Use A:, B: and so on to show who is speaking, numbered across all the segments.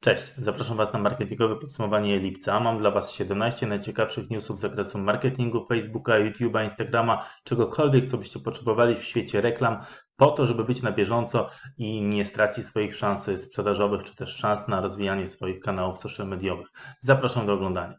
A: Cześć, zapraszam Was na marketingowe podsumowanie lipca. Mam dla Was 17 najciekawszych newsów z zakresu marketingu, Facebooka, YouTube'a, Instagrama, czegokolwiek, co byście potrzebowali w świecie reklam, po to, żeby być na bieżąco i nie stracić swoich szans sprzedażowych, czy też szans na rozwijanie swoich kanałów social mediowych. Zapraszam do oglądania.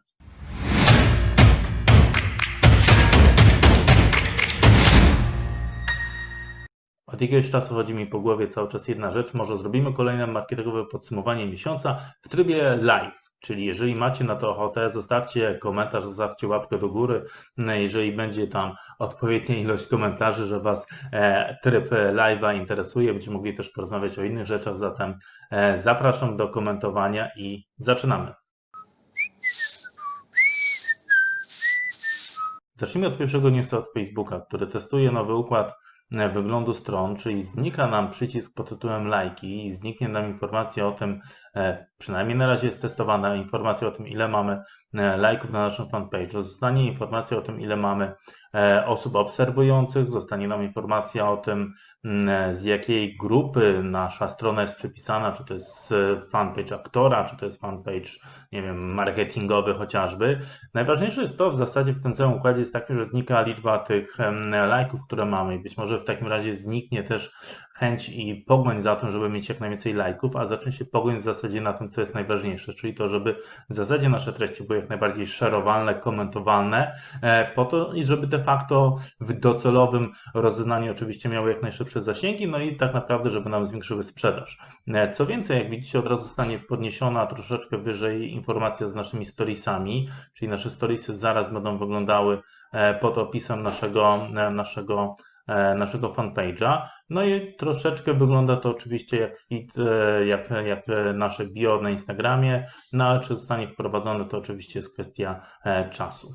A: Od jakiegoś czasu chodzi mi po głowie cały czas jedna rzecz. Może zrobimy kolejne marketingowe podsumowanie miesiąca w trybie live. Czyli jeżeli macie na to ochotę, zostawcie komentarz, zostawcie łapkę do góry. Jeżeli będzie tam odpowiednia ilość komentarzy, że Was e, tryb live'a interesuje, będziemy mogli też porozmawiać o innych rzeczach. Zatem e, zapraszam do komentowania i zaczynamy. Zacznijmy od pierwszego newsa od Facebooka, który testuje nowy układ wyglądu stron, czyli znika nam przycisk pod tytułem lajki i zniknie nam informacja o tym, e, przynajmniej na razie jest testowana informacja o tym, ile mamy e, lajków na naszym fanpage'u. Zostanie informacja o tym, ile mamy osób obserwujących, zostanie nam informacja o tym, z jakiej grupy nasza strona jest przypisana, czy to jest e, fanpage aktora, czy to jest fanpage, nie wiem, marketingowy chociażby. Najważniejsze jest to w zasadzie w tym całym układzie jest takie, że znika liczba tych lajków, które mamy i być może w takim razie zniknie też chęć i pogoń za tym, żeby mieć jak najwięcej lajków, a zacznie się pogoń w zasadzie na tym, co jest najważniejsze, czyli to, żeby w zasadzie nasze treści były jak najbardziej szerowalne, komentowalne, e, po to i żeby de facto w docelowym rozeznaniu oczywiście miały jak najszybsze zasięgi, no i tak naprawdę, żeby nam zwiększyły sprzedaż. E, Co więcej, jak widzicie, od razu zostanie podniesiona troszeczkę wyżej informacja z naszymi storiesami, czyli nasze storiesy zaraz będą wyglądały e, pod opisem naszego, naszego naszego fanpage'a. No i troszeczkę wygląda to oczywiście jak feed, e, jak, jak e, nasze bio na Instagramie, no ale czy zostanie wprowadzone, to oczywiście jest kwestia e, czasu.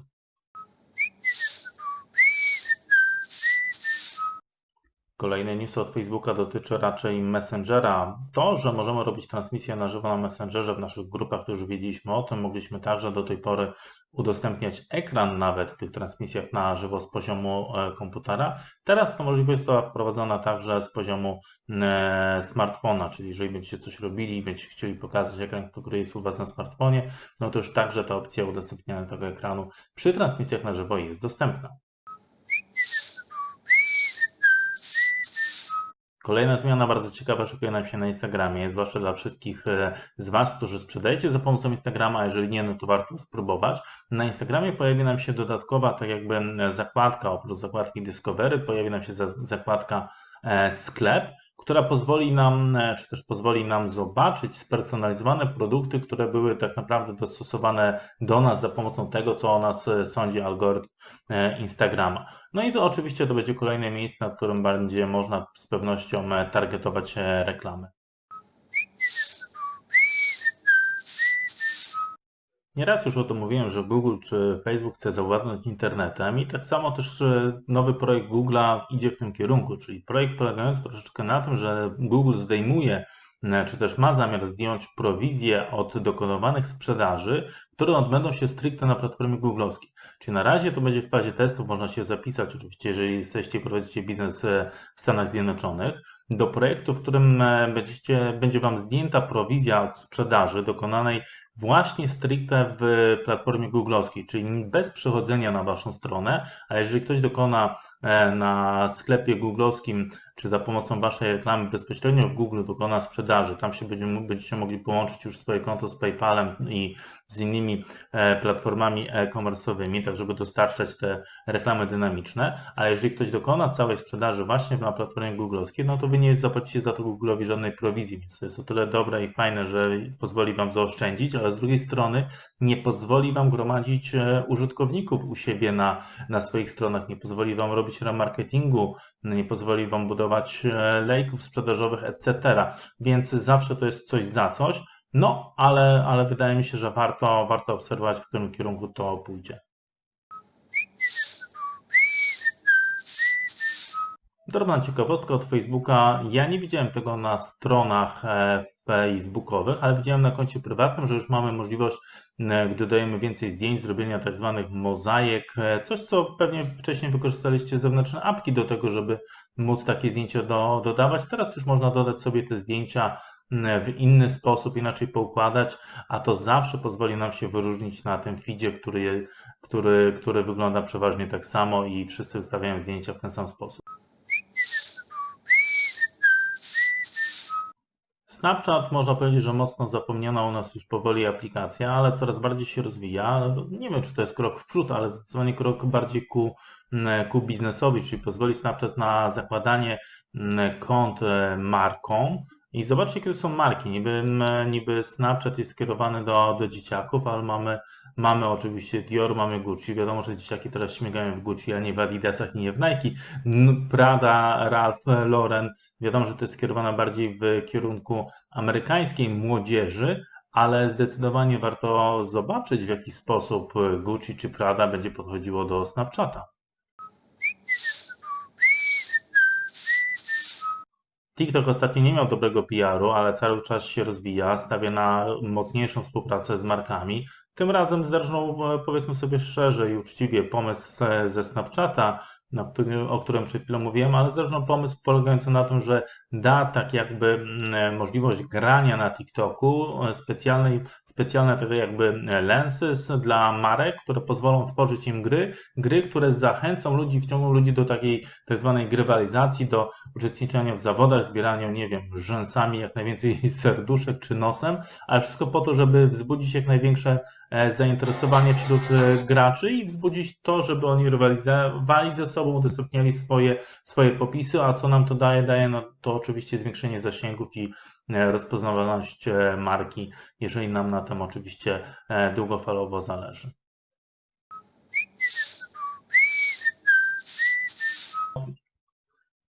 A: Kolejny news od Facebooka dotyczy raczej Messengera. To, że możemy robić transmisję na żywo na Messengerze w naszych grupach, to już wiedzieliśmy o tym. Mogliśmy także do tej pory udostępniać ekran nawet w tych transmisjach na żywo z poziomu e, komputera. Teraz ta możliwość została wprowadzona także z poziomu e, smartfona, czyli jeżeli będziecie coś robili i będziecie chcieli pokazać ekran, który jest u Was na smartfonie, no to już także ta opcja udostępniania tego ekranu przy transmisjach na żywo jest dostępna. Kolejna zmiana bardzo ciekawa szykuje nam się na Instagramie, zwłaszcza dla wszystkich e, z Was, którzy sprzedajecie za pomocą Instagrama, a jeżeli nie, no to warto spróbować. Na Instagramie pojawi nam się dodatkowa, tak jakby zakładka, oprócz zakładki Discovery, pojawi nam się za- zakładka e, sklep, która pozwoli nam, e, czy też pozwoli nam zobaczyć spersonalizowane produkty, które były tak naprawdę dostosowane do nas za pomocą tego, co o nas e, sądzi algorytm e, Instagrama. No i to oczywiście to będzie kolejne miejsce, na którym będzie można z pewnością targetować reklamy. Nieraz już o tym mówiłem, że Google czy Facebook chce zawładnąć internetem i tak samo też nowy projekt Google'a idzie w tym kierunku, czyli projekt polegający troszeczkę na tym, że Google zdejmuje, e, czy też ma zamiar zdjąć prowizję od dokonywanych sprzedaży, które odbędą się stricte na platformie googlowskiej. Czyli na razie to będzie w fazie testów, można się zapisać oczywiście, jeżeli jesteście prowadzicie biznes e, w Stanach Zjednoczonych, do projektu, w którym e, będziecie, będzie Wam zdjęta prowizja od sprzedaży dokonanej właśnie stricte w platformie googlowskiej, czyli bez przechodzenia na Waszą stronę, a jeżeli ktoś dokona e, na sklepie googlowskim, czy za pomocą Waszej reklamy bezpośrednio w Google dokona sprzedaży, tam się będzie, będziecie mogli połączyć już swoje konto z PayPalem i z innymi e, platformami e-commerce'owymi, tak żeby dostarczać te reklamy dynamiczne, a jeżeli ktoś dokona całej sprzedaży właśnie na platformie googlowskiej, no to Wy nie zapłacicie za to Google'owi żadnej prowizji, więc to jest o tyle dobre i fajne, że pozwoli Wam zaoszczędzić, ale z drugiej strony nie pozwoli Wam gromadzić e, użytkowników u siebie na, na swoich stronach, nie pozwoli Wam robić remarketingu, nie pozwoli Wam budować e, lejków sprzedażowych, etc. Więc zawsze to jest coś za coś. No, ale, ale wydaje mi się, że warto, warto obserwować, w którym kierunku to pójdzie. Drobna ciekawostka od Facebooka. Ja nie widziałem tego na stronach e, facebookowych, ale widziałem na koncie prywatnym, że już mamy możliwość, e, gdy dajemy więcej zdjęć, zrobienia tak zwanych mozaik. e, Coś, co pewnie wcześniej wykorzystaliście zewnętrzne apki do tego, żeby móc takie zdjęcia do, dodawać. Teraz już można dodać sobie te zdjęcia w inny sposób, inaczej poukładać, a to zawsze pozwoli nam się wyróżnić na tym feedzie, który, który, który wygląda przeważnie tak samo i wszyscy wstawiają zdjęcia w ten sam sposób. Snapchat można powiedzieć, że mocno zapomniana u nas już powoli aplikacja, ale coraz bardziej się rozwija. Nie wiem, czy to jest krok w przód, ale zdecydowanie krok bardziej ku, ku biznesowi, czyli pozwoli Snapchat na zakładanie kont e, marką. I zobaczcie, jakie są marki. Niby, niby Snapchat jest skierowany do, do dzieciaków, ale mamy, mamy oczywiście Dior, mamy Gucci. Wiadomo, że dzieciaki teraz śmigają w Gucci, a nie w Adidasach, nie w Nike. Prada, Ralph Lauren. Wiadomo, że to jest skierowane bardziej w kierunku amerykańskiej młodzieży, ale zdecydowanie warto zobaczyć, w jaki sposób Gucci czy Prada będzie podchodziło do Snapchata. TikTok ostatnio nie miał dobrego PR-u, ale cały czas się rozwija, stawia na mocniejszą współpracę z markami. Tym razem zdarzył, powiedzmy sobie szczerze i uczciwie, pomysł ze Snapchata, o którym przed chwilą mówiłem, ale zdarzył pomysł polegający na tym, że da tak jakby mm, możliwość grania na TikToku, specjalnej, specjalne takie jakby lensy dla marek, które pozwolą tworzyć im gry, gry, które zachęcą ludzi, wciągną ludzi do takiej tak zwanej grywalizacji, do uczestniczenia w zawodach, zbierania, nie wiem, rzęsami jak najwięcej serduszek czy nosem, ale wszystko po to, żeby wzbudzić jak największe E, zainteresowanie wśród e, graczy i wzbudzić to, żeby oni rywalizowali ze sobą, udostępniali swoje, swoje popisy, a co nam to daje? Daje no, to oczywiście zwiększenie zasięgów i e, rozpoznawalność marki, jeżeli nam na tym oczywiście długofalowo zależy.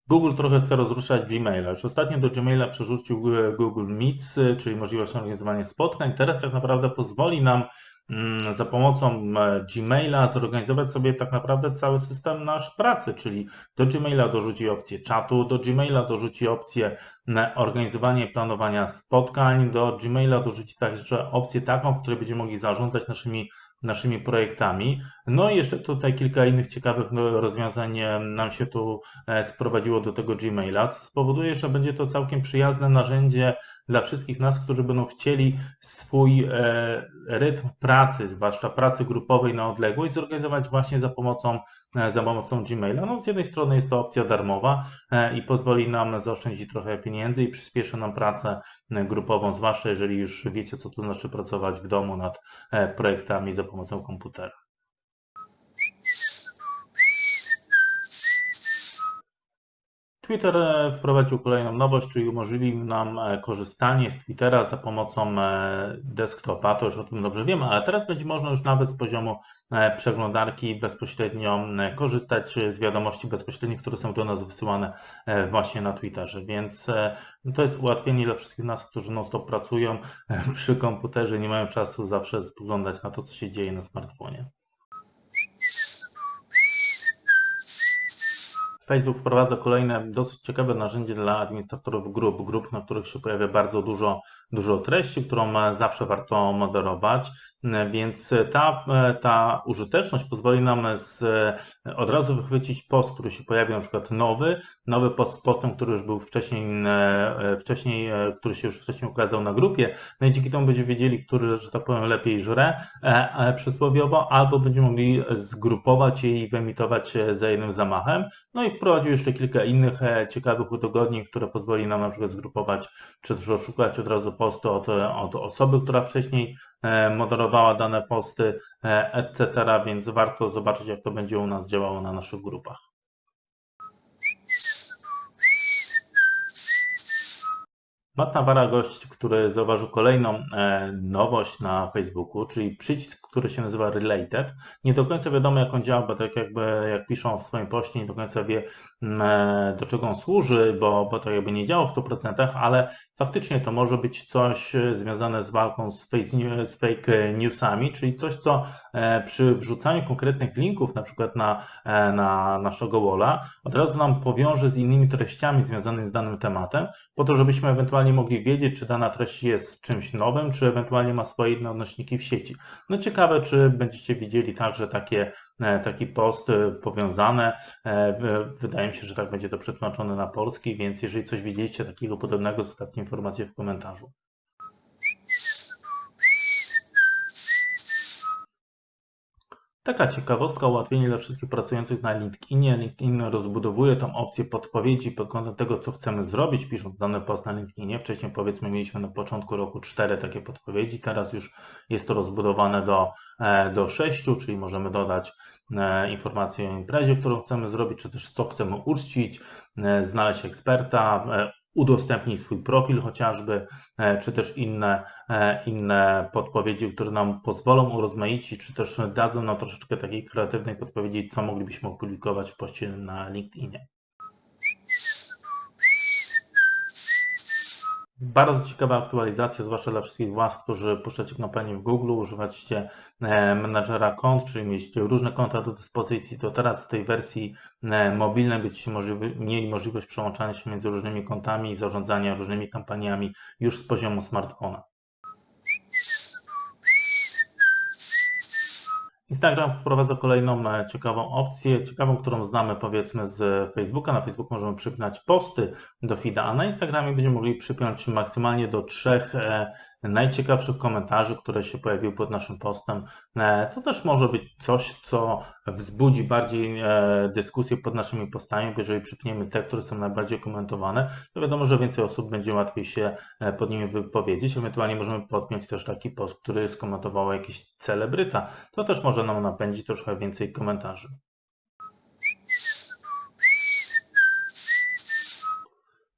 A: Google trochę chce rozruszać Gmaila. Już ostatnio do Gmaila przerzucił Google Meets, czyli możliwość organizowania spotkań. Teraz tak naprawdę pozwoli nam za pomocą e, Gmaila zorganizować sobie tak naprawdę cały system nasz pracy, czyli do Gmaila dorzuci opcję czatu, do Gmaila dorzuci opcję organizowania i planowania spotkań, do Gmaila dorzuci także opcję taką, w której będziemy mogli zarządzać naszymi naszymi projektami. No i jeszcze tutaj kilka innych ciekawych no, rozwiązań e, nam się tu e, sprowadziło do tego Gmaila, co spowoduje, że będzie to całkiem przyjazne narzędzie dla wszystkich nas, którzy będą chcieli swój e, rytm pracy, zwłaszcza pracy grupowej na odległość, zorganizować właśnie za pomocą za pomocą Gmaila. No, z jednej strony jest to opcja darmowa e, i pozwoli nam zaoszczędzić trochę pieniędzy i przyspieszy nam pracę e, grupową, zwłaszcza jeżeli już wiecie, co to znaczy pracować w domu nad projektami za pomocą komputera. Twitter e, wprowadził kolejną nowość, czyli umożliwił nam e, korzystanie z Twittera za pomocą e, desktopa. To już o tym dobrze wiemy, ale teraz będzie można już nawet z poziomu przeglądarki bezpośrednio korzystać z wiadomości bezpośrednich, które są do nas wysyłane właśnie na Twitterze. Więc to jest ułatwienie dla wszystkich nas, którzy non-stop pracują przy komputerze, nie mają czasu zawsze spoglądać na to, co się dzieje na smartfonie. Facebook wprowadza kolejne dosyć ciekawe narzędzie dla administratorów grup, grup, na których się pojawia bardzo dużo, dużo treści, którą zawsze warto moderować. Więc ta, ta użyteczność pozwoli nam z, od razu wychwycić post, który się pojawi, na przykład nowy, nowy post z postem, który już był wcześniej, wcześniej, który się już wcześniej ukazał na grupie. No i dzięki temu będziemy wiedzieli, który, że tak powiem, lepiej żre e, e, przysłowiowo, albo będziemy mogli zgrupować je i wyemitować za jednym zamachem. No i wprowadził jeszcze kilka innych e, ciekawych udogodnień, które pozwoli nam na przykład zgrupować, czy też oszukać od razu posty od, od osoby, która wcześniej E, moderowała dane posty, e, etc., więc warto zobaczyć, jak to będzie u nas działało na naszych grupach. Matt Nawara, gość, który zauważył kolejną e, nowość na Facebooku, czyli przycisk, który się nazywa Related. Nie do końca wiadomo, jak on działa, bo tak jakby jak piszą w swoim poście, nie do końca wie, mm, do czego on służy, bo, bo to jakby nie działa w 100%, ale faktycznie to może być coś e, związane z walką z fake, z fake newsami, czyli coś, co e, przy wrzucaniu konkretnych linków, na przykład na, e, na naszego walla, od razu nam powiąże z innymi treściami związanymi z danym tematem, po to, żebyśmy ewentualnie mogli wiedzieć, czy dana treść jest czymś nowym, czy ewentualnie ma swoje inne odnośniki w sieci. No ciekawe, czy będziecie widzieli także takie, e, taki post e, powiązane. E, Wydaje mi się, że tak będzie to przetłumaczone na polski, więc jeżeli coś widzieliście takiego podobnego, zostawcie informację w komentarzu. Taka ciekawostka, ułatwienie dla wszystkich pracujących na LinkedInie. LinkedIn rozbudowuje tą opcję podpowiedzi pod kątem tego, co chcemy zrobić, pisząc dany post na LinkedInie. Wcześniej powiedzmy mieliśmy na początku roku cztery takie podpowiedzi, teraz już jest to rozbudowane do, e, do czyli możemy dodać e, informację o imprezie, którą chcemy zrobić, czy też co chcemy uczcić, e, znaleźć eksperta, udostępnić swój profil chociażby, e, czy też inne, e, inne podpowiedzi, które nam pozwolą urozmaicić, czy też dadzą nam troszeczkę takiej kreatywnej podpowiedzi, co moglibyśmy opublikować w poście na LinkedInie. Bardzo ciekawa aktualizacja, zwłaszcza dla wszystkich Was, którzy puszczacie kampanię w Google, używacie e, menadżera kont, czyli mieliście różne konta do dyspozycji, to teraz w tej wersji e, mobilnej będziecie możliwy, mieli możliwość przełączania się między różnymi kontami i zarządzania różnymi kampaniami już z poziomu smartfona. Instagram wprowadza kolejną e, ciekawą opcję, ciekawą, którą znamy powiedzmy z Facebooka. Na Facebooku możemy przypinać posty do feeda, a na Instagramie będziemy mogli przypiąć maksymalnie do trzech e, najciekawszych komentarzy, które się pojawiły pod naszym postem. E, To też może być coś, co wzbudzi bardziej e, dyskusję pod naszymi postami, bo jeżeli przypniemy te, które są najbardziej komentowane, to wiadomo, że więcej osób będzie łatwiej się e, pod nimi wypowiedzieć. Ewentualnie możemy podpiąć też taki post, który skomentował jakiś celebryta. To też może nam napędzić troszkę więcej komentarzy.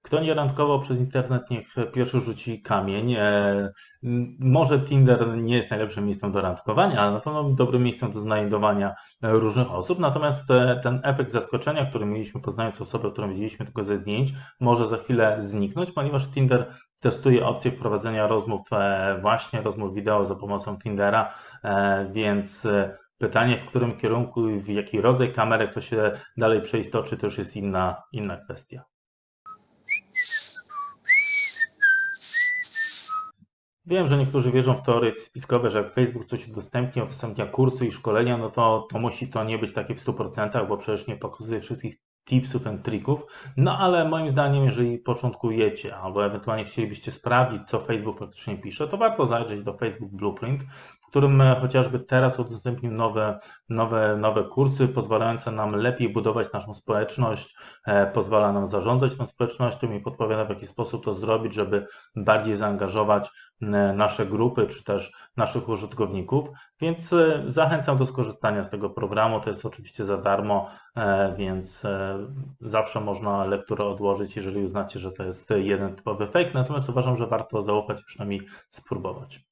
A: Kto nie randkował przez internet, niech pierwszy rzuci kamień. E, Może Tinder nie jest najlepszym miejscem do randkowania, ale na pewno dobrym miejscem do znajdowania różnych osób. Natomiast e, ten efekt zaskoczenia, który mieliśmy poznając osobę, którą widzieliśmy tylko ze zdjęć, może za chwilę zniknąć, ponieważ Tinder testuje opcję wprowadzenia rozmów, e, właśnie rozmów wideo za pomocą Tindera, więc pytanie, w którym kierunku i w jaki rodzaj kamerek to się dalej przeistoczy, to już jest inna, inna kwestia. Wiem, że niektórzy wierzą w teorie spiskowe, że jak Facebook coś udostępnia, udostępnia kursy i szkolenia, no to, to musi to nie być takie w 100%, bo przecież nie pokazuje wszystkich tipsów and trików. No ale moim zdaniem, jeżeli początkujecie albo ewentualnie chcielibyście sprawdzić, co Facebook faktycznie pisze, to warto zajrzeć do Facebook Blueprint, w którym e, chociażby teraz udostępnił nowe, nowe, nowe kursy pozwalające nam lepiej budować naszą społeczność, e, pozwala nam zarządzać tą społecznością i podpowiada w jaki sposób to zrobić, żeby bardziej zaangażować nasze grupy czy też naszych użytkowników, więc e, zachęcam do skorzystania z tego programu. To jest oczywiście za darmo, e, więc e, zawsze można lekturę odłożyć, jeżeli uznacie, że to jest jeden typowy fake. Natomiast uważam, że warto zaufać przynajmniej spróbować.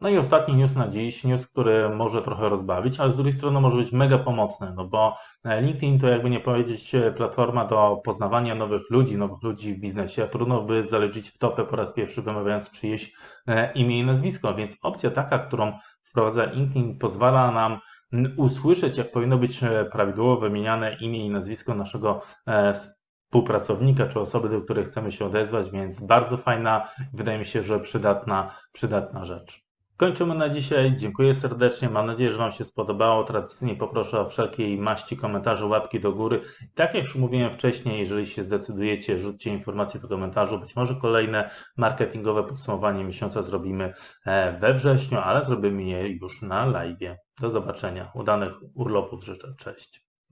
A: No i ostatni news na dziś, news, który może trochę rozbawić, ale z drugiej strony może być mega pomocny, no bo e, LinkedIn to jakby nie powiedzieć e, platforma do poznawania nowych ludzi, nowych ludzi w biznesie, trudno by zalecić w topę po raz pierwszy wymawiając czyjeś e, imię i nazwisko, więc opcja taka, którą wprowadza LinkedIn pozwala nam usłyszeć, jak powinno być e, prawidłowo wymieniane imię i nazwisko naszego współpracownika czy osoby, do której chcemy się odezwać, więc bardzo fajna, wydaje mi się, że przydatna, przydatna rzecz. Kończymy na dzisiaj. Dziękuję serdecznie. Mam nadzieję, że Wam się spodobało. Tradycyjnie poproszę o wszelkiej maści komentarze, łapki do góry. Tak jak już mówiłem wcześniej, jeżeli się zdecydujecie, rzućcie informacje w komentarzu. Być może kolejne marketingowe podsumowanie miesiąca zrobimy e, we wrześniu, ale zrobimy je już na live. Do zobaczenia. Udanych urlopów życzę. Cześć.